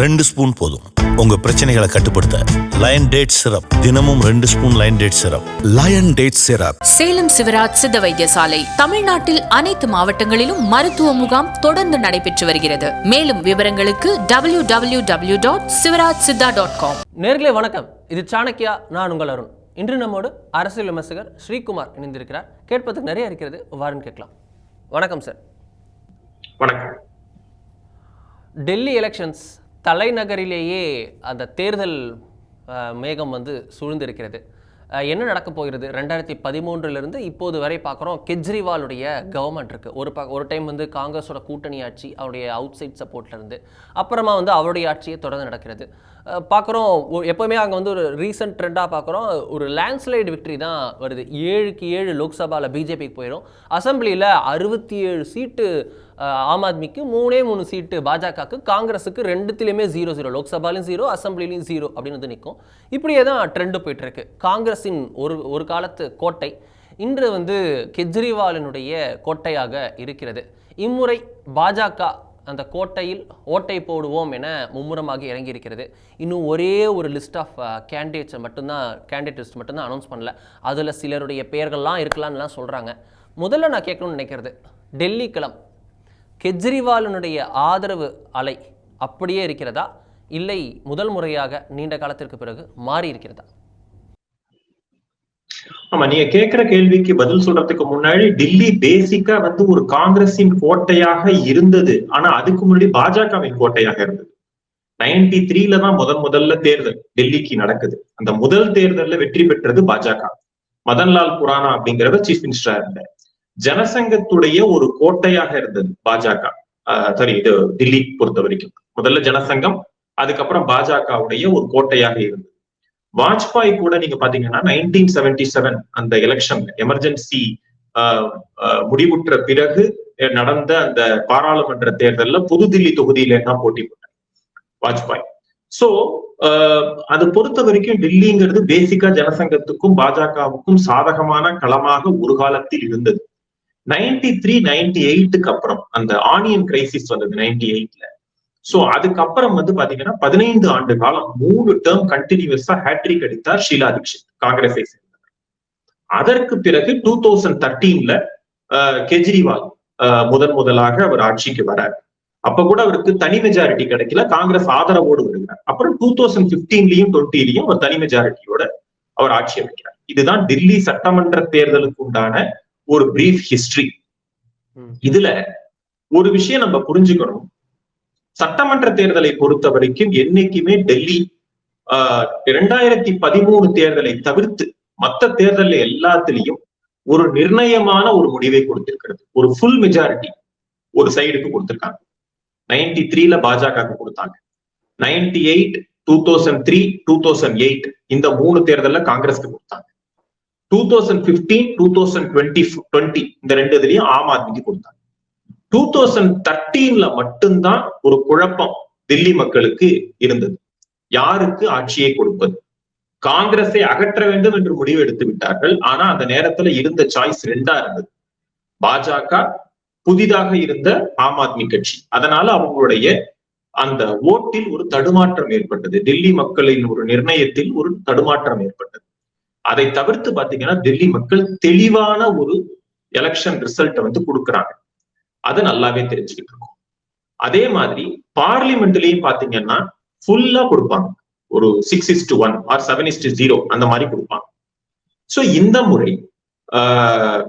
ரெண்டு ஸ்பூன் போதும். உங்க பிரச்சனைகளை கட்டுப்படுத்த லயன் டேட் சிரப் தினமும் ரெண்டு spoon Lion date syrup Lion date syrup Salem Sivaraj Siddha வைத்தியசாலை தமிழ்நாட்டில் அனைத்து மாவட்டங்களிலும் மருத்துவ முகாம் தொடர்ந்து நடைபெற்று வருகிறது. மேலும் விவரங்களுக்கு W W W dot Sivaraj Siddha dot com நேர்களே வணக்கம். இது சாணக்கியா நான் உங்கள் அருண். இன்று நம்மோடு அரசியல் விமர்சகர் ஸ்ரீகுமார் இணைந்திருக்கிறார். கேட்பதற்கு நிறைய இருக்கிறது வாருன்னு கேட்கலாம். வணக்கம் சார். வணக்கம். டெல்லி எலெக்ஷன்ஸ் தலைநகரிலேயே அந்த தேர்தல் மேகம் வந்து சூழ்ந்திருக்கிறது. என்ன நடக்க போகிறது? ரெண்டாயிரத்தி பதிமூன்றுலேருந்து இப்போது வரை பார்க்குறோம் கெஜ்ரிவாலுடைய கவர்மெண்ட் இருக்குது ஒரு ப ஒரு டைம் வந்து காங்கிரஸோட கூட்டணி ஆட்சி அவருடைய அவுட் சைட் சப்போர்ட்லேருந்து அப்புறமா வந்து அவருடைய ஆட்சியை தொடர்ந்து நடக்கிறது. பார்க்குறோம் எப்போவுமே அங்கே வந்து ஒரு ரீசன்ட் ட்ரெண்டாக பார்க்குறோம். ஒரு லேண்ட்ஸ்லைடு விக்ட்ரி தான் வருது. ஏழுக்கு ஏழு லோக்சபாவில் பிஜேபிக்கு போயிடும் அசெம்பிளியில் அறுபத்தி ஏழு சீட்டு ஆம் ஆத்மிக்கு மூணே மூணு சீட்டு பாஜகவுக்கு காங்கிரஸுக்கு ரெண்டுத்திலையுமே ஜீரோ ஜீரோ லோக்சபாலையும் ஜீரோ அசம்பிளிலையும் ஜீரோ அப்படின்னு வந்து நிற்கும் இப்படியே தான் ட்ரெண்டு போயிட்டுருக்கு. காங்கிரஸின் ஒரு ஒரு காலத்து கோட்டை இன்று வந்து கெஜ்ரிவாலினுடைய கோட்டையாக இருக்கிறது. இம்முறை பாஜக அந்த கோட்டையில் ஓட்டை போடுவோம் என மும்முரமாக இறங்கி இருக்கிறது இன்னும் ஒரே ஒரு லிஸ்ட் ஆஃப் கேண்டிடேட்ஸை மட்டும்தான் கேண்டிடேட் லிஸ்ட் மட்டும்தான் அனௌன்ஸ் பண்ணல. அதில் சிலருடைய பெயர்கள்லாம் இருக்கலாம்லாம் சொல்கிறாங்க முதல்ல நான் கேட்கணும்னு நினைக்கிறது டெல்லி களம் கெஜ்ரிவாலினுடைய ஆதரவு அலை அப்படியே இருக்கிறதா? இல்லை முதல் முறையாக நீண்ட காலத்திற்கு பிறகு மாறி இருக்கிறதா? ஆமா நீங்க கேட்கிற கேள்விக்கு பதில் சொல்றதுக்கு முன்னாடி டெல்லி பேசிக்கா வந்து ஒரு காங்கிரஸின் கோட்டையாக இருந்தது. ஆனா அதுக்கு முன்னாடி பாஜகவின் கோட்டையாக இருந்தது. நைன்டி த்ரீல தான் முதன் முதல்ல தேர்தல் டெல்லிக்கு நடக்குது. அந்த முதல் தேர்தல்ல வெற்றி பெற்றது பாஜக. மதன்லால் குரானா அப்படிங்கிறவர் சீஃப் மினிஸ்டரா இருந்தார். ஜனசங்கத்துடைய ஒரு கோட்டையாக இருந்தது பாஜக. சாரி இது தில்லி பொறுத்த வரைக்கும். முதல்ல ஜனசங்கம் அதுக்கப்புறம் பாஜகவுடைய ஒரு கோட்டையாக இருந்தது. வாஜ்பாய் கூட நீங்க பாத்தீங்கன்னா நைன்டீன் செவன்டி செவன் அந்த எலெக்ஷன் எமர்ஜென்சி முடிவுற்ற பிறகு நடந்த அந்த பாராளுமன்ற தேர்தல்ல புதுதில்லி தொகுதியில தான் போட்டி போட்டார் வாஜ்பாய். சோ அது பொறுத்த வரைக்கும் டெல்லிங்கிறது பேசிக்கா ஜனசங்கத்துக்கும் பாஜகவுக்கும் சாதகமான களமாக ஒரு காலத்தில் இருந்தது. நைன்டி த்ரீ நைன்டி எயிட்டுக்கு அப்புறம் அந்த ஆனியன் கிரைசிஸ் வந்தது நைன்டி எயிட்ல சோ அதுக்கப்புறம் வந்து பாத்தீங்கன்னா பதினைந்து ஆண்டு காலம் மூணு டேர்ம் கண்டினியூஸா ஹேட்ரிக் அடித்தார் ஷீலா தீக்ஷித் காங்கிரஸை சேர்ந்தவர். அதற்கு பிறகு டூ தௌசண்ட் தேர்ட்டீன்ல கெஜ்ரிவால் முதன் முதலாக அவர் ஆட்சிக்கு வரார். அப்ப கூட அவருக்கு தனி மெஜாரிட்டி கிடைக்கல காங்கிரஸ் ஆதரவோடு வருகிறார். அப்புறம் டூ தௌசண்ட் பிப்டீன்லயும் டுவெண்ட்டிலையும் ஒரு தனி மெஜாரிட்டியோட அவர் ஆட்சி அமைக்கிறார். இதுதான் டெல்லி சட்டமன்ற தேர்தலுக்கு உண்டான ஒரு பிரீஃப் ஹிஸ்டரி. இதுல ஒரு விஷயம் நம்ம புரிஞ்சுக்கணும். சட்டமன்ற தேர்தலை பொறுத்த வரைக்கும் என்னைக்குமே டெல்லி இரண்டாயிரத்தி பதிமூணு தேர்தலை தவிர்த்து மத்த தேர்தல் எல்லாத்திலையும் ஒரு நிர்ணயமான ஒரு முடிவை கொடுத்திருக்கிறது. ஒரு ஃபுல் மெஜாரிட்டி ஒரு சைடுக்கு கொடுத்திருக்காங்க. நைன்டி த்ரீல பாஜக கொடுத்தாங்க. Ninety eight two thousand three two thousand eight இந்த மூணு தேர்தல்ல காங்கிரஸ்க்கு கொடுத்தாங்க. Two thousand fifteen two thousand twenty twenty இந்த ரெண்டு இதுலயும் ஆம் ஆத்மிக்கு கொடுத்தாங்க. டூ தௌசண்ட் தேர்ட்டீன்ல மட்டும்தான் ஒரு குழப்பம் தில்லி மக்களுக்கு இருந்தது. யாருக்கு ஆட்சியை கொடுப்பது? காங்கிரஸை அகற்ற வேண்டும் என்று முடிவு எடுத்து விட்டார்கள். ஆனா அந்த நேரத்துல இருந்த சாய்ஸ் ரெண்டா இருந்தது. பாஜக புதிதாக இருந்த ஆம் ஆத்மி கட்சி. அதனால அவங்களுடைய அந்த ஓட்டில் ஒரு தடுமாற்றம் ஏற்பட்டது. டெல்லி மக்களின் ஒரு நிர்ணயத்தில் ஒரு தடுமாற்றம் ஏற்பட்டது. அதை தவிர்த்து பாத்தீங்கன்னா டெல்லி மக்கள் தெளிவான ஒரு எலெக்ஷன் ரிசல்ட்டை வந்து கொடுக்குறாங்க. அதை நல்லாவே தெரிஞ்சுக்கிட்டு இருக்கோம். அதே மாதிரி பார்லிமெண்ட்லயும் பாத்தீங்கன்னா ஃபுல்லா கொடுப்பாங்க. ஒரு six is to one or seven is to zero அந்த மாதிரி கொடுப்பாங்க. சோ இந்த முறை ஆஹ்,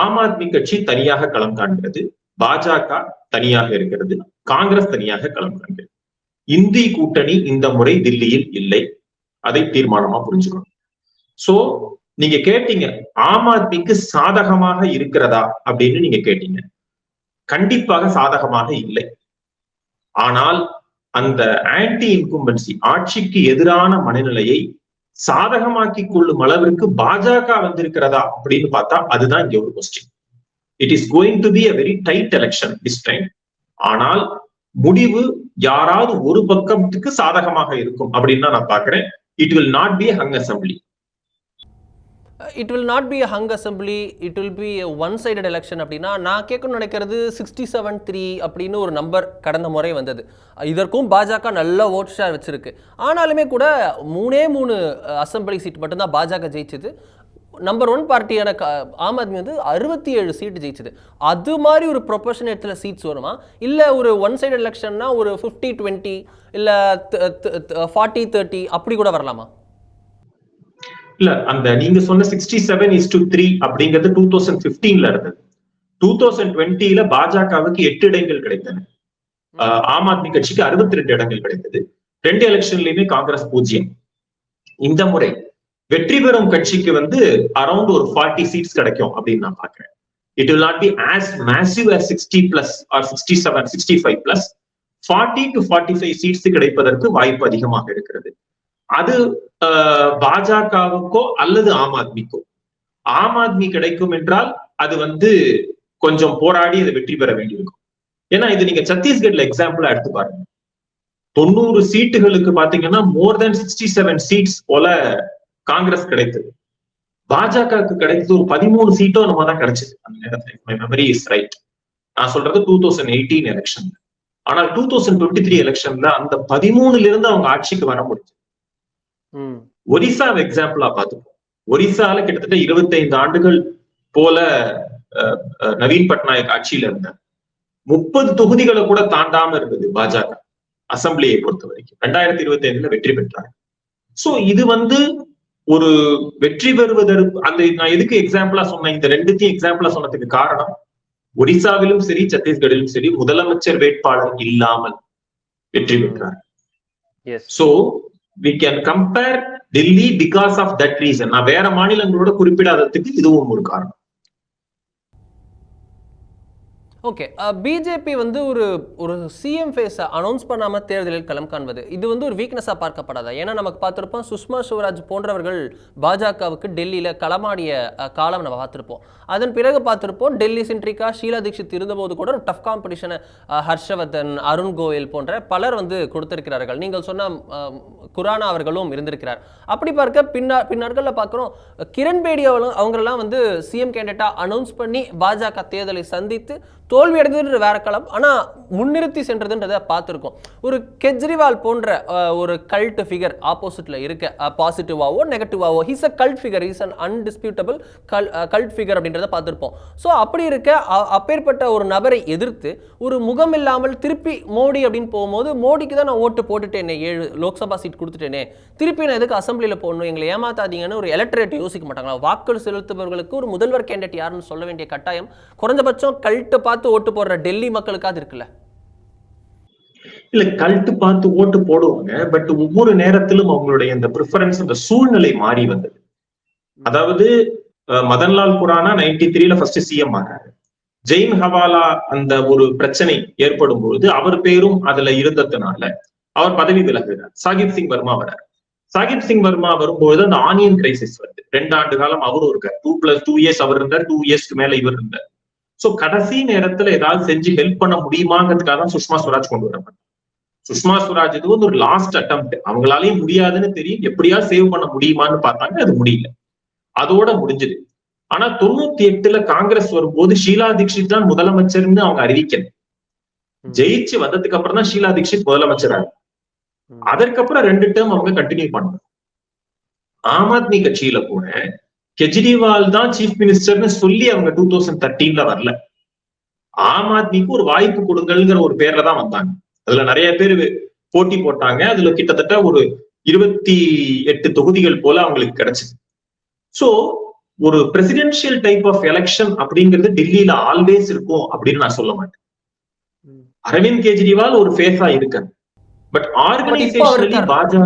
ஆம் ஆத்மி கட்சி தனியாக களம் காண்கிறது பாஜக தனியாக இருக்கிறது காங்கிரஸ் தனியாக களம் காண்கிறது. இந்தி கூட்டணி இந்த முறை தில்லியில் இல்லை. அதை தீர்மானமா புரிஞ்சுக்கணும். சோ நீங்க கேட்டீங்க ஆம் ஆத்மிக்கு சாதகமாக இருக்கிறதா அப்படின்னு நீங்க கேட்டீங்க. கண்டிப்பாக சாதகமாக இல்லை. ஆனால் அந்த ஆன்டி இன்கும்பன்சி ஆட்சிக்கு எதிரான மனநிலையை சாதகமாக்கி கொள்ளும் அளவிற்கு பாஜக வந்திருக்கிறதா அப்படின்னு பார்த்தா அதுதான் இங்க ஒரு question it is going to be a very tight election this time ஆனால் முடிவு யாராவது ஒரு பக்கத்துக்கு சாதகமாக இருக்கும் அப்படின்னு தான் நான் பாக்குறேன் it will not be hung assembly it will not be hung assembly it will be one sided election அப்படின்னா நான் கேட்கணும்னு நினைக்கிறது சிக்ஸ்டி செவன் த்ரீ அப்படின்னு ஒரு நம்பர் கடந்த முறை வந்தது. இதற்கும் பாஜக நல்ல ஓட் ஷேர் வச்சுருக்கு. ஆனாலுமே கூட மூணே மூணு அசம்பிளி சீட் மட்டும்தான் பாஜக ஜெயிச்சது. நம்பர் ஒன் பார்ட்டியான க- ஆம் ஆத்மி வந்து அறுபத்தி ஏழு சீட்டு ஜெயிச்சது. அது மாதிரி ஒரு ப்ரொபோஷனேட்டில் சீட்ஸ் வருமா? இல்லை ஒரு ஒன் சைடு எலெக்ஷன்னா ஒரு ஃபிஃப்டி டுவெண்ட்டி இல்லை ஃபார்ட்டி தேர்ட்டி அப்படி கூட வரலாமா? இல்ல அந்த நீங்க சொன்ன sixty seven is to three அப்படிங்கிறது டூ தௌசண்ட் பிப்டீன்ல இருந்தது. டூ தௌசண்ட் டுவெண்ட்டில பாஜகவுக்கு எட்டு இடங்கள் கிடைத்தன. ஆம் ஆத்மி கட்சிக்கு அறுபத்தி ரெண்டு இடங்கள் கிடைத்தது. ரெண்டு எலெக்ஷன்லயுமே காங்கிரஸ் பூஜ்ஜியம். இந்த முறை வெற்றி பெறும் கட்சிக்கு வந்து அரௌண்ட் ஒரு ஃபார்ட்டி சீட்ஸ் கிடைக்கும் அப்படின்னு நான் பாக்குறேன் it will not be as massive as sixty plus or sixty seven sixty five plus forty to forty five seats கிடைப்பதற்கு வாய்ப்பு அதிகமாக இருக்கிறது. அது ஆஹ், பாஜகவுக்கோ அல்லது ஆம் ஆத்மிக்கோ. ஆம் ஆத்மி கிடைக்கும் என்றால் அது வந்து கொஞ்சம் போராடி அதை வெற்றி பெற வேண்டியிருக்கும். ஏன்னா இது நீங்க சத்தீஸ்கட்ல எக்ஸாம்பிளா எடுத்து பாருங்க. தொண்ணூறு சீட்டுகளுக்கு பாத்தீங்கன்னா more than sixty seven seats போல காங்கிரஸ் கிடைத்தது. பாஜகவுக்கு கிடைத்தது ஒரு பதிமூணு சீட்டோ நம்ம தான் கிடைச்சது. அந்த நேரத்துல மெமரி இஸ் ரைட் நான் சொல்றது டூ தௌசண்ட் எயிட்டீன் எலெக்ஷன்ல ஆனால் டூ தௌசண்ட் டுவெண்ட்டி த்ரீ எலெக்ஷன்ல அந்த பதிமூணுல இருந்து அவங்க ஆட்சிக்கு வர முடிஞ்சது. ஒரிசாவை எக்ஸாம்பிளா பார்த்துப்போம். ஒரிசால கிட்டத்தட்ட 25 ஆண்டுகள் போல நவீன் பட்நாயக் ஆட்சியில இருந்தார். முப்பது தொகுதிகளை கூட தாண்டாம இருந்தது பாஜக அசம்பிளியை பொறுத்த வரைக்கும். ரெண்டாயிரத்தி இருபத்தி ஐந்துல வெற்றி பெற்றார். சோ இது வந்து ஒரு வெற்றி பெறுவதற்கு அந்த நான் எதுக்கு எக்ஸாம்பிளா சொன்னேன்? இந்த ரெண்டுத்தையும் எக்ஸாம்பிளா சொன்னதுக்கு காரணம் ஒரிசாவிலும் சரி சத்தீஸ்கரிலும் சரி முதலமைச்சர் வேட்பாளர் இல்லாமல் வெற்றி பெற்றார். So we can compare Delhi because of that reason நான் வேற மாநிலங்களோட குறிப்பிடாததுக்கு இதுவும் ஒரு காரணம். ஓகே பிஜேபி வந்து ஒரு ஒரு சிஎம் ஃபேஸை அனௌன்ஸ் பண்ணாமல் தேர்தலில் களம் காண்பது. இது வந்து ஒரு வீக்னஸாக பார்க்கப்படாதா? ஏன்னா நமக்கு பார்த்துருப்போம் சுஷ்மா சுவராஜ் போன்றவர்கள் பாஜகவுக்கு டெல்லியில் களமாடிய காலம் நம்ம பார்த்துருப்போம். அதன் பிறகு பார்த்துருப்போம் டெல்லி சென்ட்ரிக்கா ஷீலா தீக்ஷித் இருந்தபோது கூட ஒரு டஃப் காம்படிஷனை ஹர்ஷவர்தன் அருண் கோயல் போன்ற பலர் வந்து கொடுத்திருக்கிறார்கள். நீங்கள் சொன்ன குரானா அவர்களும் இருந்திருக்கிறார். அப்படி பார்க்க பின்னா பின்னாட்களில் பார்க்குறோம் கிரண் பேடி அவங்களும் அவங்களெல்லாம் வந்து சிஎம் கேண்டிடேட்டாக அனௌன்ஸ் பண்ணி பாஜக தேர்தலை சந்தித்து தோல்வி அடைந்தது வேற களம். ஆனால் முன்னிறுத்தி சென்றதுன்றதை பார்த்துருக்கோம். ஒரு கெஜ்ரிவால் போன்ற ஒரு கல்ட் ஃபிகர் ஆப்போசிட்டில் இருக்க பாசிட்டிவாவோ நெகட்டிவாவோ he's a cult figure he's an undisputable cult cult figure அப்படின்றத பார்த்துருப்போம். ஸோ அப்படி இருக்க அப்பேற்பட்ட ஒரு நபரை எதிர்த்து ஒரு முகம் இல்லாமல் திருப்பி மோடி அப்படின்னு போகும்போது மோடிக்கு தான் நான் ஓட்டு போட்டுட்டேனே ஏழு லோக்சபா சீட் கொடுத்துட்டேனே திருப்பி நான் எதுக்கு அசம்பிளியில் போடணும் எங்களை ஏமாத்தாதீங்கன்னு ஒரு எலக்ட்ரேட் யோசிக்க மாட்டாங்களா? வாக்கு செலுத்துபவர்களுக்கு ஒரு முதல்வர் கேண்டிடேட் யாருன்னு சொல்ல வேண்டிய கட்டாயம். குறைஞ்சபட்சம் கல்ட்டு பார்த்து ஓட்டு போடுற டெல்லி மக்களுக்காவது இருக்குல்ல? இல்ல கல்ட்டு பார்த்து ஓட்டு போடுவாங்க பட் ஒவ்வொரு நேரத்திலும் அவங்களுடைய அந்த ப்ரிஃபரன்ஸ் அந்த சூழ்நிலை மாறி வந்தது. அதாவது மதன்லால் குரானா நைன்டி த்ரீல ஃபர்ஸ்ட் சிஎம் ஆனாரு ஜெயின் ஹவாலா அந்த ஒரு பிரச்சனை ஏற்படும் பொழுது அவர் பேரும் அதுல இருந்ததுனால அவர் பதவி விலகுகிறார். சாகிப் சிங் வர்மா வரார் சாகிப் சிங் வர்மா வரும்பொழுது அந்த ஆனியன் கிரைசிஸ் வருது. ரெண்டு ஆண்டு காலம் அவரும் இருக்கார் டூ பிளஸ் டூ இயர்ஸ் அவர் இருந்தார் டூ இயர்ஸ்க்கு மேல இவர் இருந்தார். சோ கடைசி நேரத்துல ஏதாவது செஞ்சு ஹெல்ப் பண்ண முடியுமாங்கிறதுக்காக தான் சுஷ்மா ஸ்வராஜ் கொண்டு வரப்பட்டார். சுஷ்மா ஸ்வராஜ் இது வந்து ஒரு லாஸ்ட் அட்டம்ப்ட் அவங்களாலையும் முடியாதுன்னு தெரியும். எப்படியா சேவ் பண்ண முடியுமான்னு பார்த்தாங்க. அது முடியல. அதோட முடிஞ்சது. ஆனா தொண்ணூத்தி எட்டுல காங்கிரஸ் வரும்போது ஷீலா தீக்ஷித் தான் முதலமைச்சர்னு அவங்க அறிவிக்கல. ஜெயிச்சு வந்ததுக்கு அப்புறம் தான் ஷீலா தீக்ஷித் முதலமைச்சராக அதற்கப்புறம் ரெண்டு டேர்ம் அவங்க கண்டினியூ பண்ணாங்க. ஆம் ஆத்மி கட்சியில கூட கெஜ்ரிவால் தான் சீஃப் மினிஸ்டர்னு சொல்லி அவங்க டூ தௌசண்ட் தேர்ட்டீன்ல வரல. ஆம் ஆத்மிக்கு ஒரு வாய்ப்பு கொடுங்கள்ங்கிற ஒரு பேர்ல தான் வந்தாங்க. அதுல நிறைய பேர் போட்டி போட்டாங்க. அதுல கிட்டத்தட்ட ஒரு இருபத்தி எட்டு தொகுதிகள் போல அவங்களுக்கு கிடைச்சது. சோ ஒரு பிரசிடென்ஷியல் டைப் ஆஃப் எலெக்ஷன் அப்படிங்கிறது டெல்லியில ஆல்வேஸ் இருக்கும் அப்படின்னு நான் சொல்ல மாட்டேன். அரவிந்த் கெஜ்ரிவால் ஒரு ஃபேஸா இருக்காரு. பட் ஆர்கனைசேஷனலி இருக்காரு. பாஜக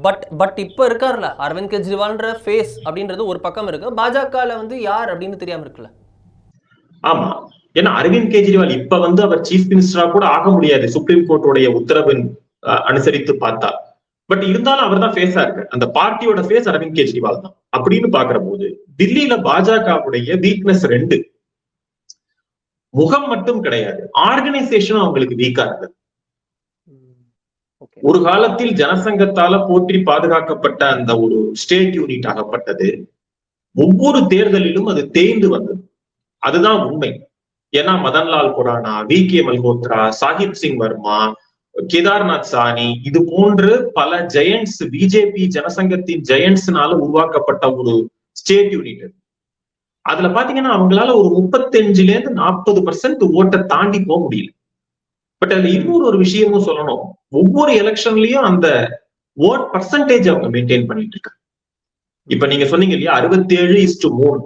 பட் பட் இப்போ இருக்கார்ல அரவிந்த் கெஜ்ரிவால்ன்ற ஃபேஸ் அப்படின்றது ஒரு பக்கம் இருக்கு. பாஜகல வந்து யார் அப்படின்னு தெரியாம இருக்குல்ல? ஆமா. ஏன்னா அரவிந்த் கெஜ்ரிவால் இப்ப வந்து அவர் சீஃப் மினிஸ்டரா கூட ஆக முடியாது. சுப்ரீம் கோர்ட்டுடைய உத்தரவின் அஹ், அனுசரித்து பார்த்தா பட் இருந்தாலும் அவர் தான் ஃபேஸா இருக்கு அந்த பார்ட்டியோட ஃபேஸ் அரவிந்த் கெஜ்ரிவால் தான். அப்படின்னு பாக்குற போது தில்லியில பாஜகவுடைய வீக்னஸ் ரெண்டு. முகம் மட்டும் கிடையாது. ஆர்கனைசேஷனும் அவங்களுக்கு வீக்கா இருந்தது. ஒரு காலத்தில் ஜனசங்கத்தால போற்றி பாதுகாக்கப்பட்ட அந்த ஒரு ஸ்டேட் யூனிட் ஆகப்பட்டது. ஒவ்வொரு தேர்தலிலும் அது தேய்ந்து வந்தது. அதுதான் உண்மை. ஏன்னா மதன்லால் குரானா வி கே மல்ஹோத்ரா சாஹிப் சிங் வர்மா கேதார்நாத் சானி இது போன்று பல ஜெயண்ட்ஸ் பிஜேபி ஜனசங்கத்தின் ஜெயண்ட்ஸ்னால உருவாக்கப்பட்ட ஒரு ஸ்டேட் யூனிட் அது. அதுல பாத்தீங்கன்னா அவங்களால ஒரு முப்பத்தஞ்சுல இருந்து நாற்பது பர்சன்ட் ஓட்டை தாண்டி போக முடியல. பட் அதுல இன்னொரு ஒரு விஷயமும் சொல்லணும். ஒவ்வொரு எலெக்ஷன்லயும் அந்த ஓட் பர்சன்டேஜ் அவங்க மெயின்டைன் பண்ணிட்டு இருக்காங்க. இப்ப நீங்க சொன்னீங்க இல்லையா அறுபத்தி ஏழு இஸ்டு மூணு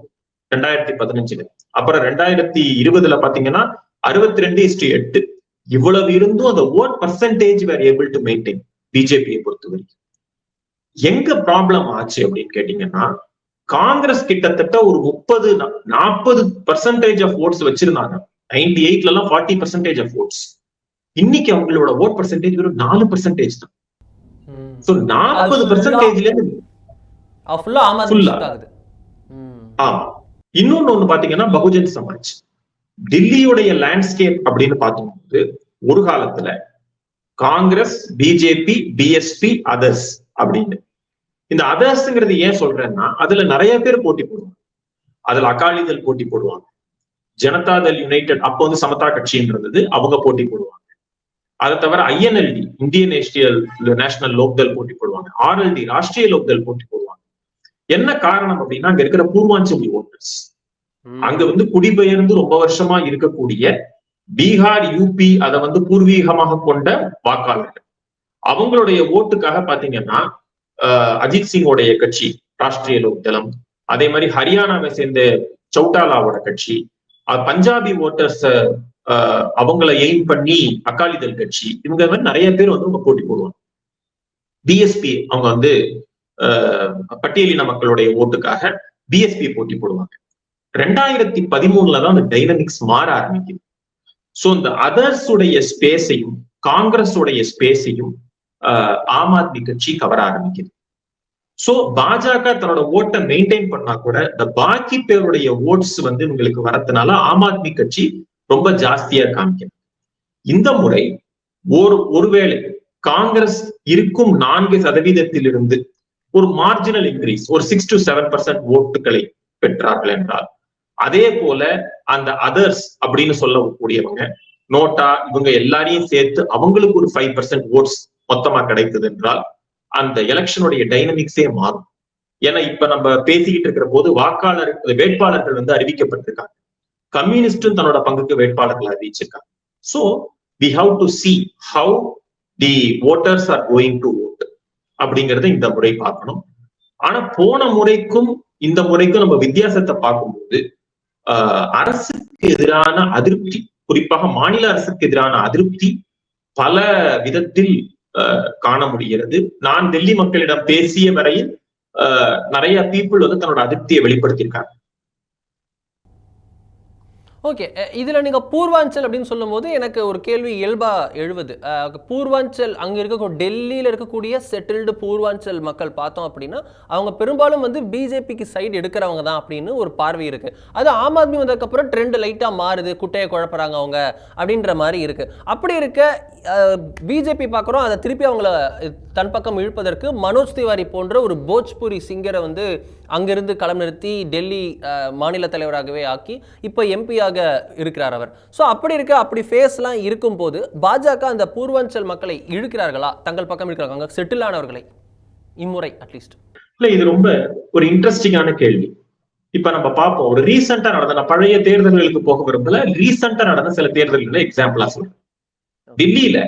ரெண்டாயிரத்தி பதினஞ்சுல அப்புறம் ரெண்டாயிரத்தி இருபதுல பாத்தீங்கன்னா அறுபத்தி ரெண்டு இஸ்டு எட்டு. இவ்வளவு இருந்தும் அந்த vote percentage were able to maintain பிஜேபியை பொறுத்த வரைக்கும். எங்க ப்ராப்ளம் ஆச்சு அப்படின்னு கேட்டீங்கன்னா காங்கிரஸ் கிட்டத்தட்ட ஒரு முப்பது நாற்பது பர்சன்டேஜ் ஆஃப் ஓட்ஸ் வச்சிருந்தாங்க. நைன்டி எயிட்ல எல்லாம் ஃபார்ட்டி பர்சன்டேஜ் ஆஃப் ஓட்ஸ் இன்னைக்கு அவங்களோட ஓட் பர்சன்டேஜ் வெறும் நாலு பர்சன்டேஜ் தான். சோ நாற்பது பர்சன்டேஜ்ல இருந்து. ஆமா இன்னொன்னு ஒண்ணு பாத்தீங்கன்னா பகுஜன் சமாஜ். டெல்லியுடைய லேண்ட்ஸ்கேப் அப்படின்னு பார்க்கும்போது ஒரு காலத்துல காங்கிரஸ் பிஜேபி பிஎஸ்பி அதர்ஸ் அப்படின்னு. இந்த அதர்ஸ்ங்கிறது ஏன் சொல்றேன்னா அதுல நிறைய பேர் போட்டி போடுவாங்க. அதுல அகாலிதள் போட்டி போடுவாங்க. ஜனதாதள் யுனைடெட் அப்போ வந்து சமதா கட்சின்னு இருந்தது அவங்க போட்டி போடுவாங்க. அதை தவிர INLD Indian National National Lok Dal போட்டி போடுவாங்க. ஆர்எல்டி ராஷ்டிரிய லோக்தள் போட்டி போடுவாங்க. என்ன காரணம் அப்படின்னா அங்க இருக்கிற பூர்வாஞ்சலி ஓட்டர்ஸ். அங்க வந்து குடிபெயர்ந்து ரொம்ப வருஷமா இருக்கக்கூடிய பீகார் யூபி அதை வந்து பூர்வீகமாக கொண்ட வாக்காளர்கள். அவங்களுடைய ஓட்டுக்காக பாத்தீங்கன்னா அஜித் சிங்கோடைய கட்சி ராஷ்டிரிய லோக்தளம் அதே மாதிரி ஹரியானாவை சேர்ந்த சௌட்டாலாவோட கட்சி. பஞ்சாபி ஓட்டர்ஸ் அவங்கள எய்ம் பண்ணி அகாலிதள் கட்சி இவங்க மாதிரி நிறைய பேர் வந்து அவங்க போட்டி போடுவாங்க. பிஎஸ்பி அவங்க வந்து பட்டியலின மக்களுடைய ஓட்டுக்காக பிஎஸ்பி போட்டி போடுவாங்க. ரெண்டாயிரத்தி பதிமூணுல தான் அந்த டைனமிக்ஸ் மாற ஆரம்பிக்குது. சோ இந்த அதர்ஸ் உடைய ஸ்பேஸையும் காங்கிரஸ் உடைய ஸ்பேஸையும் ஆம் ஆத்மி கட்சி கவர ஆரம்பிக்குது. சோ பாஜக தன்னோட ஓட்டை மெயின்டைன் பண்ணா கூட இந்த பாக்கி பேருடைய ஓட்ஸ் வந்து இவங்களுக்கு வரதுனால ஆம் ஆத்மி கட்சி ரொம்ப ஜாஸ்தியா காமிக்குது இந்த முறை ஒரு ஒருவேளை காங்கிரஸ் இருக்கும் நான்கு சதவீதத்திலிருந்து ஒரு மார்ஜினல் இன்க்ரீஸ் ஒரு சிக்ஸ் டு செவன் பர்சன்ட் ஓட்டுகளை பெற்றார்கள் என்றால் அதே போல அந்த அதர்ஸ் அப்படின்னு சொல்லக்கூடியவங்க நோட்டா இவங்க எல்லாரையும் சேர்த்து அவங்களுக்கு ஒரு ஃபைவ் பர்சன்ட் ஓட்ஸ் மொத்தமா கிடைத்தது என்றால் அந்த எலெக்ஷனுடைய டைனமிக்ஸே மாறும். ஏன்னா இப்ப நம்ம பேசிக்கிட்டு இருக்கிற போது வாக்காளர் வேட்பாளர்கள் வந்து அறிவிக்கப்பட்டிருக்காங்க. கம்யூனிஸ்டும் தன்னோட பங்குக்கு வேட்பாளர்கள் அறிவிச்சிருக்காங்க. So we have to see how the voters are going to vote அப்படிங்கறத இந்த முறை பார்க்கணும். ஆனா போன முறைக்கும் இந்த முறைக்கும் நம்ம வித்தியாசத்தை பார்க்கும்போது ஆஹ் அரசுக்கு எதிரான அதிருப்தி குறிப்பாக மாநில அரசுக்கு எதிரான அதிருப்தி பல விதத்தில் காண முடிகிறது. நான் டெல்லி மக்களிடம் பேசிய வரையில் ஆஹ் நிறைய பீப்புள் வந்து தன்னோட அதிருப்தியை வெளிப்படுத்தியிருக்காங்க. ஓகே இதில் நீங்கள் பூர்வாஞ்சல் அப்படின்னு சொல்லும்போது எனக்கு ஒரு கேள்வி இயல்பாக எழுவது. பூர்வாஞ்சல் அங்கே இருக்க டெல்லியில் இருக்கக்கூடிய செட்டில்டு பூர்வாஞ்சல் மக்கள் பார்த்தோம் அப்படின்னா அவங்க பெரும்பாலும் வந்து பிஜேபிக்கு சைடு எடுக்கிறவங்க தான் அப்படின்னு ஒரு பார்வை இருக்குது அது ஆம் ஆத்மி வந்ததுக்கப்புறம் ட்ரெண்ட் லைட்டாக மாறுது குட்டையை குழப்புறாங்க அவங்க அப்படின்ற மாதிரி இருக்குது அப்படி இருக்க பிஜேபி பார்க்குறோம் அதை திருப்பி அவங்கள தன் பக்கம் இழுப்பதற்கு மனோஜ் திவாரி போன்ற ஒரு போஜ்புரி சிங்கரை வந்து அங்கிருந்து களம் நிறுத்தி டெல்லி மாநில தலைவராகவே ஆக்கி இப்போ எம்பியாக இருக்கிறார் அவர். ஸோ அப்படி இருக்க அப்படி ஃபேஸ்லாம் இருக்கும்போது பாஜக அந்த பூர்வாஞ்சல் மக்களை இழுக்கிறார்களா? தங்கள் பக்கம் இருக்கிறாங்க செட்டில் ஆனவர்களை? இம்முறை அட்லீஸ்ட் இல்லை இது ரொம்ப ஒரு இன்ட்ரெஸ்டிங்கான கேள்வி. இப்ப நம்ம பார்ப்போம் ஒரு ரீசெண்டா நடந்த பழைய தேர்தல்களுக்கு போக விரும்பல ரீசெண்டா நடந்த சில தேர்தல்களை எக்ஸாம்பிளா சொல்றேன். டெல்லியில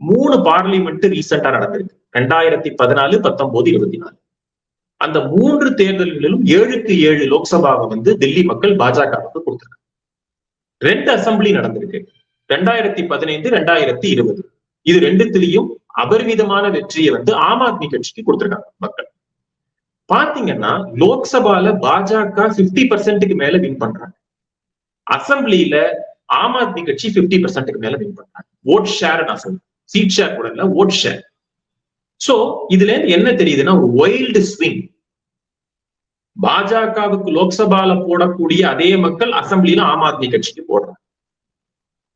மூணு பார்லிமெண்ட் ரீசெண்டா நடந்திருக்கு. ரெண்டாயிரத்தி பதினாலு பத்தொன்பது இருபத்தி நாலு. அந்த மூன்று தேர்தல்களிலும் ஏழுக்கு ஏழு லோக்சபாவை வந்து டெல்லி மக்கள் பாஜகவுக்கு கொடுத்திருக்காங்க. ரெண்டு அசெம்பிளி நடந்திருக்கு. ரெண்டாயிரத்தி பதினைந்து ரெண்டாயிரத்தி இருபது. இது ரெண்டுத்திலையும் அபரிமிதமான வெற்றியை வந்து ஆம் ஆத்மி கட்சிக்கு கொடுத்திருக்காங்க மக்கள். பாத்தீங்கன்னா லோக்சபால பாஜக 50% பர்சன்ட்டுக்கு மேல வின் பண்றாங்க. அசெம்பிளியில ஆம் ஆத்மி கட்சி 50% பர்சன்ட்டுக்கு மேல வின் பண்றாங்க. ஓட் ஷேர் நான் சொல்றேன் சீட் ஷேர் கூட இல்ல ஓட் ஷேர் சோ இதுல இருந்து என்ன தெரியுதுன்னா ஒரு வைல்டு ஸ்விங் பாஜகவுக்கு லோக்சபால போடக்கூடிய அதே மக்கள் அசெம்பிளியில ஆம் ஆத்மி கட்சிக்கு போடுறாங்க.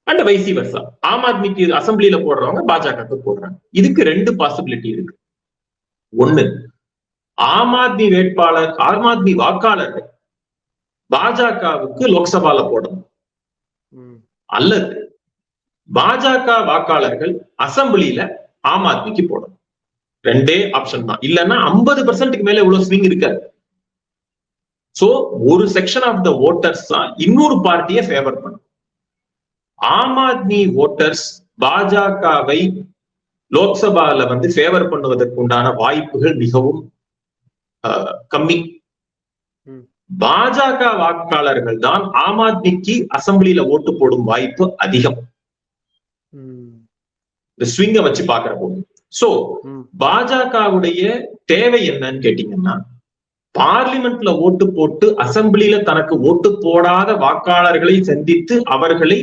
அண்ட் வைசி வர்சா ஆம் ஆத்மிக்கு அசம்பிளில போடுறவங்க பாஜகவுக்கு போடுறாங்க. இதுக்கு ரெண்டு பாசிபிலிட்டி இருக்கு. ஒண்ணு ஆம் ஆத்மி வேட்பாளர் ஆம் ஆத்மி வாக்காளர்கள் பாஜகவுக்கு லோக்சபால போடணும். அல்லது பாஜக வாக்காளர்கள் அசம்பிளில ஆம் ஆத்மிக்கு போடணும். ரெண்டே ஆப்ஷன் தான். இல்லைன்னா ஐம்பது பர்சன்ட்க்கு மேல இவ்வளவு ஸ்விங் இருக்காது. சோ ஒரு செக்ஷன் ஆஃப் த ஓட்டர்ஸ் தான் இன்னொரு பார்ட்டியை ஃபேவர் பண்ணும் ஆம் ஆத்மி ஓட்டர்ஸ் பாஜகவை லோக்சபால வந்து ஃபேவர் பண்ணுவதற்கு உண்டான வாய்ப்புகள் மிகவும் கம்மி. பாஜக வாக்காளர்கள் தான் ஆம் ஆத்மிக்கு அசம்பிளில ஓட்டு போடும் வாய்ப்பு அதிகம். இந்த ஸ்விங்கை வச்சு பாக்குற போது சோ. பாஜகவுடைய தேவை என்னன்னு கேட்டீங்கன்னா பார்லிமெண்ட்ல ஓட்டு போட்டு அசம்பிளில தனக்கு ஓட்டு போடாத வாக்காளர்களை சந்தித்து அவர்களை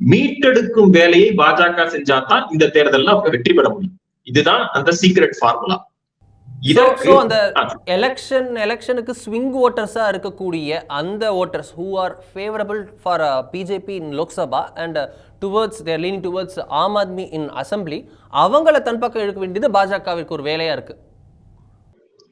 மீட்டெடுக்கும் வேலையை பாஜக செஞ்சாதான் இந்த தேர்தல்ல அவங்க வெற்றி பெற முடியும். இதுதான் அந்த சீக்ரெட் ஃபார்முலா அந்த. எலெக்ஷன் எலெக்ஷனுக்கு ஸ்விங் ஓட்டர்ஸா இருக்கக்கூடிய அந்த voters who are favourable for BJP in Lok Sabha and towards their leaning towards Aam Aadmi in assembly அவங்கள தன் பக்கம் இழுக்க வேண்டியது பாஜகவிற்கு ஒரு வேலையா இருக்கு.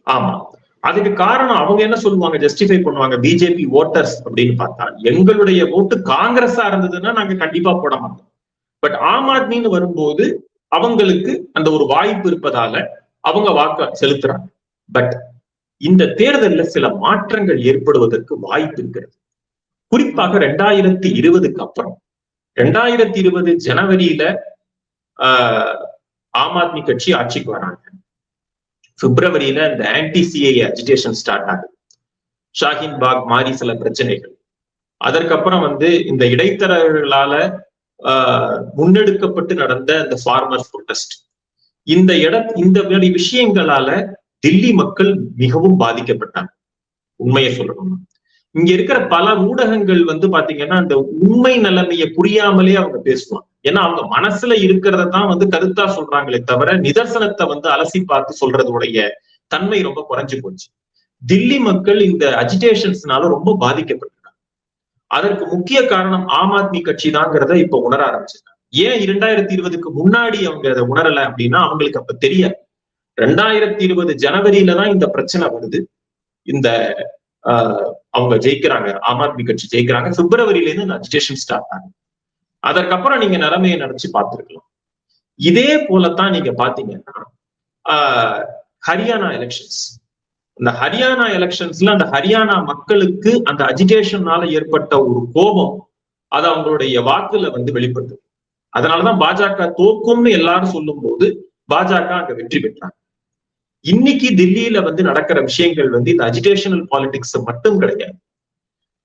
ஆமா. அதுக்கு காரணம் அவங்க என்ன சொல்லுவாங்க? ஜஸ்டிஃபை பண்ணுவாங்க. பிஜேபி ஓட்டர்ஸ் அப்படின்னு பார்த்தா எங்களுடைய ஓட்டு காங்கிரஸா இருந்ததுன்னா நாங்க கண்டிப்பா போட மாட்டோம். பட் ஆம் ஆத்மின்னு வரும்போது அவங்களுக்கு அந்த ஒரு வாய்ப்பு இருப்பதால அவங்க வாக்க செலுத்துறாங்க. பட் இந்த தேர்தல்ல சில மாற்றங்கள் ஏற்படுவதற்கு வாய்ப்பு இருக்கிறது. குறிப்பாக ரெண்டாயிரத்தி இருபதுக்கு அப்புறம். ரெண்டாயிரத்தி இருபது ஜனவரியில ஆஹ் ஆம் ஆத்மி கட்சி ஆட்சிக்கு வராங்க. பிப்ரவரியில இந்த ஆன்டி சிஐ அஜிடேஷன் ஸ்டார்ட் ஆகுது. ஷாஹின் பாக் மாதிரி சில பிரச்சனைகள். அதற்கப்புறம் வந்து இந்த இடைத்தரகர்களால ஆஹ், முன்னெடுக்கப்பட்டு நடந்த இந்த ஃபார்மர்ஸ் ப்ரொடெஸ்ட் இந்த இட இந்த மாதிரி விஷயங்களால தில்லி மக்கள் மிகவும் பாதிக்கப்பட்டாங்க. உண்மையை சொல்லணும் இங்க இருக்கிற பல ஊடகங்கள் வந்து பாத்தீங்கன்னா அந்த உண்மை நிலைமையை புரியாமலே அவங்க பேசுவாங்க. ஏன்னா அவங்க மனசுல இருக்கிறத தான் வந்து கருத்தா சொல்றாங்களே தவிர நிதர்சனத்தை வந்து அலசி பார்த்து சொல்றதுடைய தன்மை ரொம்ப குறைஞ்சு போச்சு. தில்லி மக்கள் இந்த அஜிடேஷன்ஸ்னால ரொம்ப பாதிக்கப்பட்டிருக்காங்க. அதற்கு முக்கிய காரணம் ஆம் ஆத்மி கட்சி தாங்கிறத இப்ப உணர ஆரம்பிச்சிருக்காங்க. ஏன் இரண்டாயிரத்தி இருபதுக்கு முன்னாடி அவங்க அதை உணரல அப்படின்னா அவங்களுக்கு அப்ப தெரியாது. ரெண்டாயிரத்தி இருபது ஜனவரியில தான் இந்த பிரச்சனை வருது. இந்த ஆஹ், அவங்க ஜெயிக்கிறாங்க ஆம் ஆத்மி கட்சி ஜெயிக்கிறாங்க. பிப்ரவரியில இருந்து அஜிடேஷன் ஸ்டார்ட் ஆகுது. அதற்கப்புறம் நீங்க நிலைமையை நினைச்சு பார்த்திருக்கலாம். இதே போலத்தான் நீங்க பாத்தீங்கன்னா ஆஹ், ஹரியானா எலெக்ஷன்ஸ் இந்த ஹரியானா எலெக்ஷன்ஸ்ல அந்த ஹரியானா மக்களுக்கு அந்த அஜிடேஷனால ஏற்பட்ட ஒரு கோபம் அது அவங்களுடைய வாக்குல வந்து வெளிப்படுது அதனாலதான் பாஜக தோக்கும்னு எல்லாரும் சொல்லும் போது பாஜக அங்க வெற்றி பெற்றாங்க. இன்னைக்கு தில்லியில வந்து நடக்கிற விஷயங்கள் வந்து இந்த அஜிடேஷனல் பாலிடிக்ஸ் மட்டும் கிடையாது.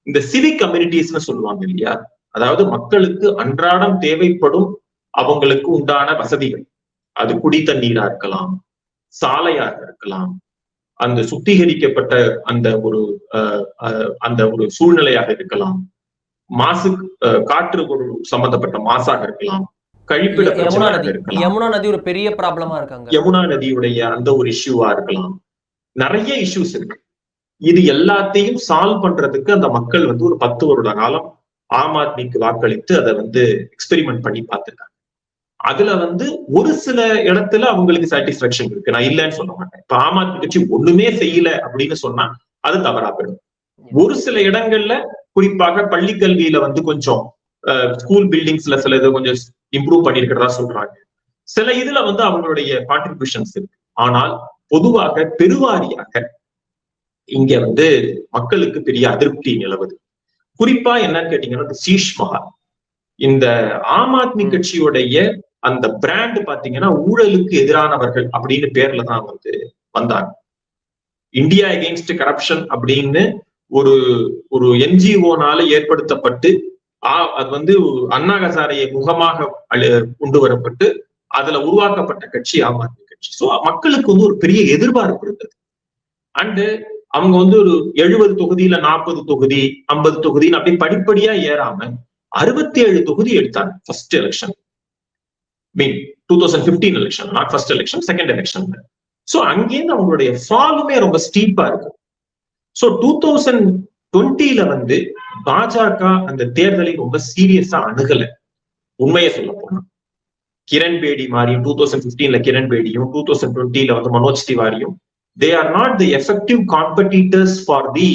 இந்த சிவிக் கம்யூனிட்டிஸ்னு சொல்லுவாங்க இல்லையா? அதாவது மக்களுக்கு அன்றாடம் தேவைப்படும் அவங்களுக்கு உண்டான வசதிகள். அது குடி தண்ணீரா இருக்கலாம் சாலையாக இருக்கலாம் அந்த சுத்திகரிக்கப்பட்ட அந்த ஒரு அஹ், அஹ், அந்த ஒரு சூழ்நிலையாக இருக்கலாம். மாசு அஹ், காற்று ஒரு சம்பந்தப்பட்ட மாசாக இருக்கலாம். கழிப்பிட யமுனா நதி ஒரு பெரிய ப்ராப்ளமா இருக்காங்க யமுனா நதியுடைய அந்த ஒரு இஷ்யூவா இருக்கலாம். நிறைய இஷ்யூஸ் இருக்கு. இது எல்லாத்தையும் சால்வ் பண்றதுக்கு அந்த மக்கள் வந்து ஒரு பத்து வருட காலம் ஆம் ஆத்மிக்கு வாக்களித்து அதை வந்து எக்ஸ்பெரிமெண்ட் பண்ணி பார்த்துருக்காங்க அதுல வந்து ஒரு சில இடத்துல அவங்களுக்கு சாட்டிஸ்பாக்சன் இருக்கு. நான் இல்லைன்னு சொல்ல மாட்டேன். இப்ப ஆம் ஆத்மி கட்சி ஒண்ணுமே செய்யல அப்படின்னு சொன்னா அது தவறா போயிடும். ஒரு சில இடங்கள்ல குறிப்பாக பள்ளி கல்வியில வந்து கொஞ்சம் ஸ்கூல் பில்டிங்ஸ்ல சில இது கொஞ்சம் இம்ப்ரூவ் பண்ணிருக்கிறதா சொல்றாங்க. சில இதுல வந்து அவங்களுடைய கான்ட்ரிபியூஷன்ஸ் இருக்கு. ஆனால் பொதுவாக பெருவாரியாக இங்க வந்து மக்களுக்கு பெரிய அதிருப்தி நிலவுது. குறிப்பா என்னன்னு கேட்டீங்கன்னா சீஷ் மஹால். இந்த ஆம் ஆத்மி கட்சியுடைய அந்த பிராண்ட் பாத்தீங்கன்னா ஊழலுக்கு எதிரானவர்கள் அப்படின்னு பேர்ல தான் வந்து வந்தாங்க. இந்தியா எகெயின்ஸ்ட் கரப்ஷன் அப்படின்னு ஒரு ஒரு என்ஜிஓனால ஏற்படுத்தப்பட்டு அது வந்து அண்ணா ஹசாரையை முகமாக கொண்டு வரப்பட்டு அதுல உருவாக்கப்பட்ட கட்சி ஆம் ஆத்மி கட்சி. சோ மக்களுக்கு வந்து ஒரு பெரிய எதிர்பார்ப்பு இருந்தது. அண்டு அவங்க வந்து ஒரு எழுபது தொகுதியில நாற்பது தொகுதி ஐம்பது தொகுதின்னு அப்படி படிப்படியா ஏறாம அறுபத்தி ஏழு தொகுதி எடுத்தாங்க first election mean two thousand fifteen election not first election second எலெக்ஷன்ல சோ அங்கேருந்து அவங்களுடைய ஃபாலுமே ரொம்ப ஸ்டீப்பா இருக்கும். சோ டூ தௌசண்ட் டுவெண்ட்டில வந்து பாஜக அந்த தேர்தலை ரொம்ப சீரியஸா அணுகல. உண்மையை சொல்ல போனா. கிரண் பேடி மாதிரியும் டூ தௌசண்ட் பிப்டீன்ல கிரண் பேடியும் டூ தௌசண்ட் டுவெண்ட்டில வந்து Manoj திவாரியும் they are not the effective competitors for the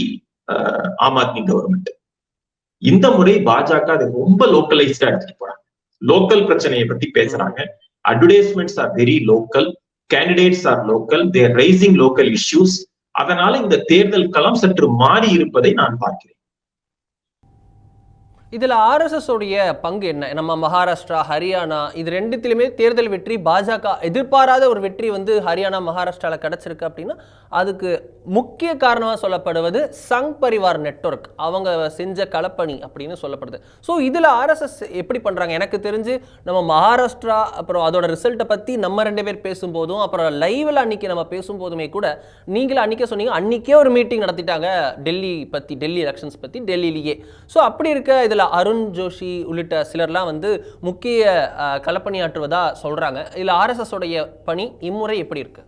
Aam Aadmi government இந்த முறை பாஜக அதை ரொம்ப லோக்கலைஸ்டா எடுத்துட்டு போறாங்க. லோக்கல் பிரச்சனையை பத்தி பேசுறாங்க. Advertisements are very local candidates are local they're raising local issues அதனால இந்த தேர்தல் களம் சற்று மாறி இருப்பதை நான் பார்க்கிறேன். இதில் ஆர்எஸ்எஸ் உடைய பங்கு என்ன? நம்ம மகாராஷ்டிரா ஹரியானா இது ரெண்டுத்திலுமே தேர்தல் வெற்றி பாஜக எதிர்பாராத ஒரு வெற்றி வந்து ஹரியானா மகாராஷ்டிராவில் கிடச்சிருக்கு அப்படின்னா அதுக்கு முக்கிய காரணமாக சொல்லப்படுவது சங் பரிவார் நெட்வொர்க் அவங்க செஞ்ச கலப்பணி அப்படின்னு சொல்லப்படுது. ஸோ இதில் ஆர்எஸ்எஸ் எப்படி பண்ணுறாங்க எனக்கு தெரிஞ்சு நம்ம மகாராஷ்டிரா அப்புறம் அதோட ரிசல்ட்டை பற்றி நம்ம ரெண்டு பேர் பேசும்போதும் அப்புறம் லைவில் அன்னைக்கு நம்ம பேசும்போதுமே கூட நீங்களும் அன்றைக்கே சொன்னீங்க அன்றைக்கே ஒரு மீட்டிங் நடத்திட்டாங்க டெல்லி பற்றி டெல்லி எலெக்ஷன்ஸ் பற்றி டெல்லியிலேயே. ஸோ அப்படி இருக்க இதில் இதில் அருண் ஜோஷி உள்ளிட்ட சிலர்லாம் வந்து முக்கிய களப்பணியாற்றுவதா சொல்கிறாங்க இதில் ஆர்எஸ்எஸ் உடைய பணி இம்முறை எப்படி இருக்கு?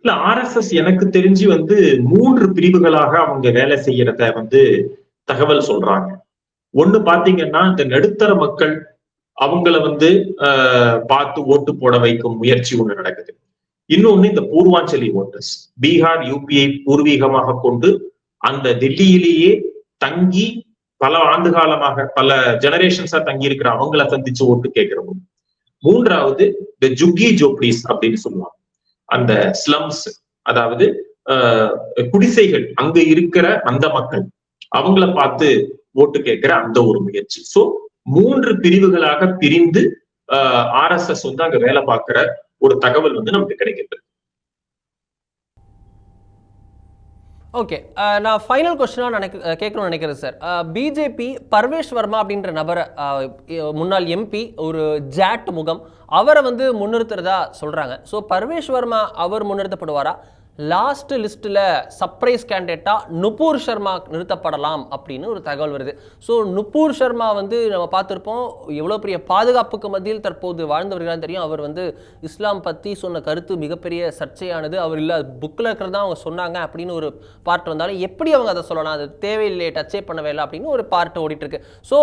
இல்ல ஆர்எஸ்எஸ் எனக்கு தெரிஞ்சு வந்து மூன்று பிரிவுகளாக அவங்க வேலை செய்யறத வந்து தகவல் சொல்றாங்க. ஒண்ணு பாத்தீங்கன்னா இந்த நடுத்தர மக்கள் அவங்கள வந்து பார்த்து ஓட்டு போட வைக்கும் முயற்சி ஒண்ணு நடக்குது. இன்னொன்னு இந்த பூர்வாஞ்சலி ஓட்டர்ஸ். பீகார் யூபிஐ பூர்வீகமாக கொண்டு அந்த டெல்லியிலேயே தங்கி பல ஆண்டு காலமாக பல ஜெனரேஷன்ஸா தங்கி இருக்கிற அவங்கள சந்திச்சு ஓட்டு கேட்கிறவங்க. மூன்றாவது இந்த ஜுக்கி ஜோப்டிஸ் அப்படின்னு சொல்லுவாங்க. அந்த ஸ்லம்ஸ் அதாவது ஆஹ், குடிசைகள் அங்க இருக்கிற அந்த மக்கள் அவங்கள பார்த்து ஓட்டு கேட்கிற அந்த ஒரு முயற்சி. சோ மூன்று பிரிவுகளாக பிரிந்து ஆர் எஸ் எஸ் வந்து அங்க வேலை பார்க்கிற ஒரு தகவல் வந்து நமக்கு கிடைக்கிறது ஓகே uh, நான் ஃபைனல் கொஸ்டினாக நினைக்க கேட்கணும்னு நினைக்கிறேன் சார் பிஜேபி பர்வேஷ் வர்மா அப்படின்ற நபரை முன்னாள் எம்பி ஒரு ஜாட் முகம் அவரை வந்து முன்னிறுத்துறதா சொல்கிறாங்க ஸோ பர்வேஷ் வர்மா அவர் முன்னிறுத்தப்படுவாரா? லாஸ்ட் லிஸ்ட்டில் சர்ப்ரைஸ் கேண்டிடேட்டாக நுபூர் சர்மா நிறுத்தப்படலாம் அப்படின்னு ஒரு தகவல் வருது. ஸோ நுபூர் சர்மா வந்து நம்ம பார்த்துருப்போம் எவ்வளோ பெரிய பாதுகாப்புக்கு மத்தியில் தற்போது வாழ்ந்து வருகிறான்னு தெரியும். அவர் வந்து இஸ்லாம் பற்றி சொன்ன கருத்து மிகப்பெரிய சர்ச்சையானது. அவர் இல்லை புக்கில் இருக்கிறதா அவங்க சொன்னாங்க அப்படின்னு ஒரு பார்ட் வந்தாலும் எப்படி அவங்க அதை சொல்லலாம்? அது தேவையில்லை டச்சே பண்ணவே இல்லை அப்படின்னு ஒரு பார்ட் ஓடிட்டுருக்கு. ஸோ ஸோ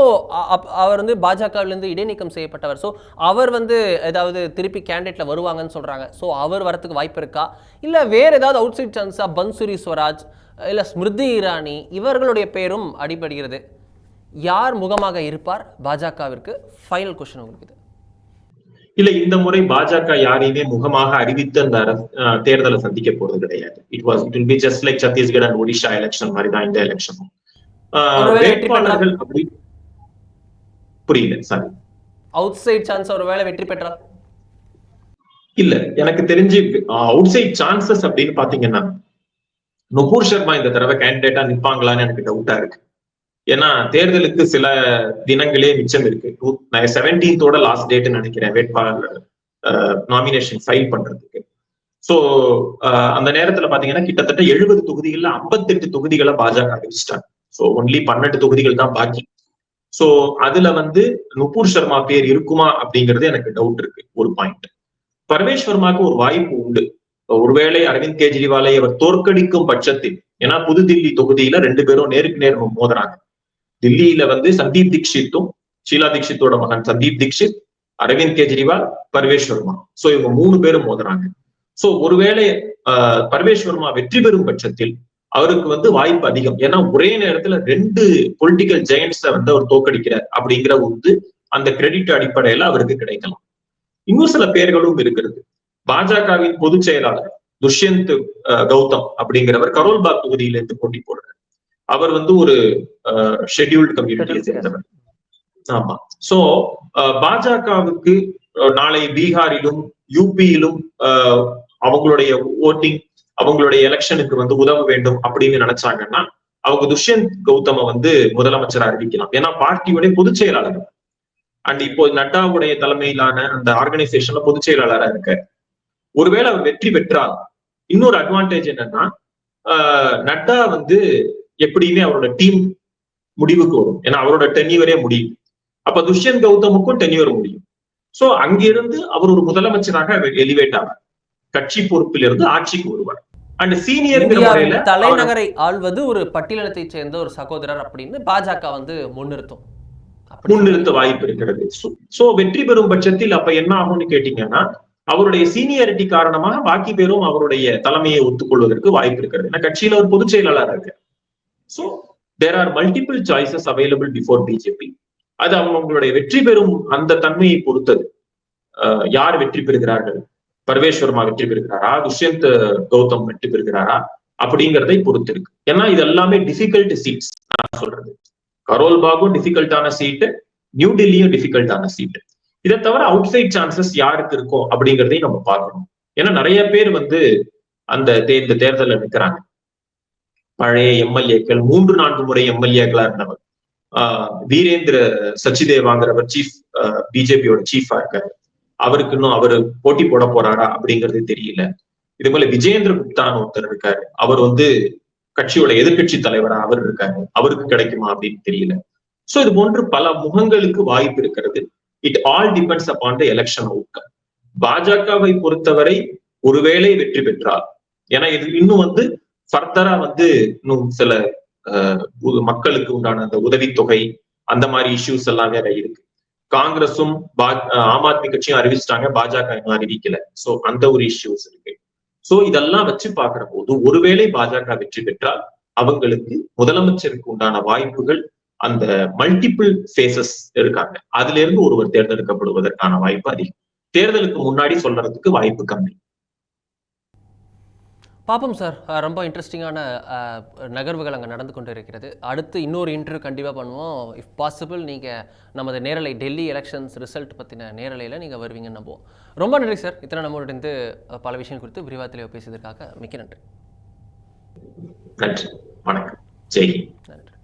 அவர் வந்து பாஜகவிலேருந்து இடைநீக்கம் செய்யப்பட்டவர். ஸோ அவர் வந்து ஏதாவது திருப்பி கேண்டிடேட்டில் வருவாங்கன்னு சொல்கிறாங்க ஸோ அவர் வரத்துக்கு வாய்ப்பு இருக்கா? இல்லை வேறு ஏதாவது அவுட் சைட் சான்ஸா பன்சுரி ஸ்வராஜ் இல்லை ஸ்மிருதி இரானி இவர்களுடைய பேரும் அடிபடுகிறது. யார் முகமாக இருப்பார் பாஜகவிற்கு? ஃபைனல் கொஸ்டின் உங்களுக்கு இது. இல்ல இந்த முறை பாஜக யாரையுமே முகமாக அறிவித்து அந்த தேர்தலை சந்திக்க போறது கிடையாது. It was it will be just like Chhattisgarh and Odisha election மாதிரி தான் இந்த எலெக்ஷனும் ஒருவேளை வேட்பாளர்கள் புரியல சாரி அவுட் சைட் சான்ஸ் ஒரு வேளை வெற்றி பெற்றால்? இல்ல எனக்கு தெரிஞ்சு அவுட் சைட் சான்சஸ் அப்படின்னு பாத்தீங்கன்னா நுபூர் சர்மா இந்த தடவை கேண்டிடேட்டா நிப்பாங்களான்னு எனக்கு டவுட்டா இருக்கு. ஏன்னா தேர்தலுக்கு சில தினங்களே மிச்சம் இருக்கு. செவன்டீன்த்தோட லாஸ்ட் டேட் நினைக்கிறேன் வேட்பாளர் நாமினேஷன் ஃபைல் பண்றதுக்கு. சோ அந்த நேரத்துல பாத்தீங்கன்னா கிட்டத்தட்ட எழுபது தொகுதிகள்ல 58 தொகுதிகளை பாஜக அறிவிச்சிட்டாங்க சோ ஒன்லி பன்னெண்டு தொகுதிகள் தான் பாக்கி. சோ அதுல வந்து நுபூர் சர்மா பேர் இருக்குமா அப்படிங்கிறது எனக்கு டவுட் இருக்கு. ஒரு பாயிண்ட் பரமேஸ்வர்மாக்கு ஒரு வாய்ப்பு உண்டு. ஒருவேளை அரவிந்த் கெஜ்ரிவாலை அவர் தோற்கடிக்கும் பட்சத்தில் ஏன்னா புதுதில்லி தொகுதியில ரெண்டு பேரும் நேருக்கு நேர் மோதுறாங்க. தில்லியில வந்து சந்தீப் தீக்ஷித்தும் ஷீலா தீக்ஷித்தோட மகன் சந்தீப் தீக்ஷித் அரவிந்த் கெஜ்ரிவால் பரவேஸ்வர்மா சோ இவங்க மூணு பேரும் மோதுறாங்க. சோ ஒருவேளை ஆஹ், பர்வேஷ்வர்மா வெற்றி பெறும் பட்சத்தில் அவருக்கு வந்து வாய்ப்பு அதிகம். ஏன்னா ஒரே நேரத்துல ரெண்டு பொலிட்டிக்கல் ஜெயண்ட்ஸ வந்து அவர் தோக்கடிக்கிறார் அப்படிங்கிற வந்து அந்த கிரெடிட் அடிப்படையில அவருக்கு கிடைக்கலாம். இன்னும் சில பேர்களும் இருக்கிறது. பாஜகவின் பொதுச் செயலாளர் துஷ்யந்த் கௌதம் அப்படிங்கிறவர் கரோல்பாக் தொகுதியிலிருந்து போட்டி போடுறார். அவர் வந்து ஒரு ஷெட்யூல்டு கம்யூனிட்டியை சேர்ந்தவர். ஆமா. சோ பாஜகவுக்கு நாளை பீகாரிலும் யூபியிலும் அவங்களுடைய ஓட்டிங் அவங்களுடைய எலெக்ஷனுக்கு வந்து உதவ வேண்டும் அப்படின்னு நினைச்சாங்கன்னா அவங்க துஷ்யந்த் கௌதம வந்து முதலமைச்சரா அறிவிக்கலாம். ஏன்னா பார்ட்டியுடைய பொதுச் செயலாளர் அண்ட் இப்போ நட்டாவுடைய தலைமையிலான அந்த ஆர்கனைசேஷன்ல பொதுச் செயலாளரா இருக்காரு. ஒருவேளை அவர் வெற்றி பெற்றால் இன்னொரு அட்வான்டேஜ் என்னன்னா நட்டா வந்து எப்படியுமே அவரோட டீம் முடிவுக்கு வரும். ஏன்னா அவரோட டென்யூவரே முடியும். அப்ப துஷ்யந்த் கௌதமுக்கும் டென்யூவர் முடியும். சோ அங்கிருந்து அவர் ஒரு முதலமைச்சராக எலிவேட் ஆவார். கட்சி பொறுப்பில் இருந்து ஆட்சிக்கு வருவார். அண்ட் அவர் தலைநகரை ஆள்வது ஒரு பட்டியலத்தைச் சேர்ந்த ஒரு சகோதரர் அப்படின்னு பாஜக வந்து முன்னிறுத்தும். முன்னிறுத்த வாய்ப்பு இருக்கிறது. சோ வெற்றி பெறும் பட்சத்தில் அப்ப என்ன ஆகும்னு கேட்டீங்கன்னா அவருடைய சீனியாரிட்டி காரணமாக பாக்கி பேரும் அவருடைய தலைமையை ஒத்துக்கொள்வதற்கு வாய்ப்பு இருக்கிறது. ஏன்னா கட்சியில ஒரு பொதுச் செயலாளர் இருக்கு so there are multiple choices available before BJP அது அவங்க உங்களுடைய வெற்றி பெறும் அந்த தன்மையை பொறுத்தது. யார் வெற்றி பெறுகிறார்கள்? பரவேஸ்வரமா வெற்றி பெறுகிறாரா? துஷ்யந்த் கௌதம் வெற்றி பெறுகிறாரா? அப்படிங்கிறதை பொறுத்து இருக்கு ஏன்னா இது எல்லாமே டிஃபிகல்ட் சீட்ஸ் நான் சொல்றது. கரோல் பாகும் டிஃபிகல்ட்டான சீட்டு நியூ டெல்லியும் டிஃபிகல்ட்டான சீட்டு இதை தவிர அவுட் சைட் சான்சஸ் யாருக்கு இருக்கும் அப்படிங்கிறதையும் நம்ம பார்க்கணும். ஏன்னா நிறைய பேர் வந்து அந்த இந்த தேர்தலில் நிற்கிறாங்க பழைய எம்எல்ஏக்கள் மூன்று நான்கு முறை எம்எல்ஏக்களா இருந்தவர். ஆஹ் வீரேந்திர சச்சிதேவாங்கிறவர் சீஃப் பிஜேபியோட சீஃபா இருக்காரு. அவருக்கு இன்னும் அவரு போட்டி போட போறாரா அப்படிங்கிறது தெரியல. இது போல விஜயேந்திர குப்தான்னு ஒருத்தர் இருக்காரு. அவர் வந்து கட்சியோட எதிர்க்கட்சி தலைவரா அவர் இருக்காரு. அவருக்கு கிடைக்குமா அப்படின்னு தெரியல. சோ இது போன்று பல முகங்களுக்கு வாய்ப்பு இருக்கிறது. It all depends upon the election outcome பாஜகவை பொறுத்தவரை ஒருவேளை வெற்றி பெற்றார் ஏன்னா இது இன்னும் வந்து ஃபர்தரா வந்து இன்னும் சில மக்களுக்கு உண்டான அந்த உதவித்தொகை அந்த மாதிரி இஷ்யூஸ் எல்லாம் வேற இருக்கு. காங்கிரஸும் பா- ஆம் ஆத்மி கட்சியும் அறிவிச்சிட்டாங்க. பாஜக இன்னும் அறிவிக்கல. சோ அந்த ஒரு இஷ்யூஸ் இருக்கு. சோ இதெல்லாம் வச்சு பாக்குற போது ஒருவேளை பாஜக வெற்றி பெற்றால் அவங்களுக்கு முதலமைச்சருக்கு உண்டான வாய்ப்புகள் அந்த மல்டிபிள் ஃபேசஸ் இருக்காங்க. அதுல இருந்து ஒருவர் தேர்ந்தெடுக்கப்படுவதற்கான வாய்ப்பு அதிகம். தேர்தலுக்கு முன்னாடி சொல்றதுக்கு வாய்ப்பு கம்மி. பார்ப்போம் சார். ரொம்ப இன்ட்ரெஸ்டிங்கான நகர்வுகள் அங்கே நடந்து கொண்டு இருக்கிறது அடுத்து இன்னொரு இன்டர்வியூ கண்டிப்பாக பண்ணுவோம். இஃப் பாசிபிள் நீங்கள் நமது நேரலை டெல்லி எலெக்ஷன்ஸ் ரிசல்ட் பற்றின நேரலையில் நீங்கள் வருவீங்கன்னு நம்புவோம். ரொம்ப நன்றி சார். இத்தனை நம்மளோட இருந்து அஹ், பல விஷயங்கள் குறித்து விரிவாக தெளிவாக பேசியதற்காக மிக்க நன்றி. நன்றி. வணக்கம். நன்றி.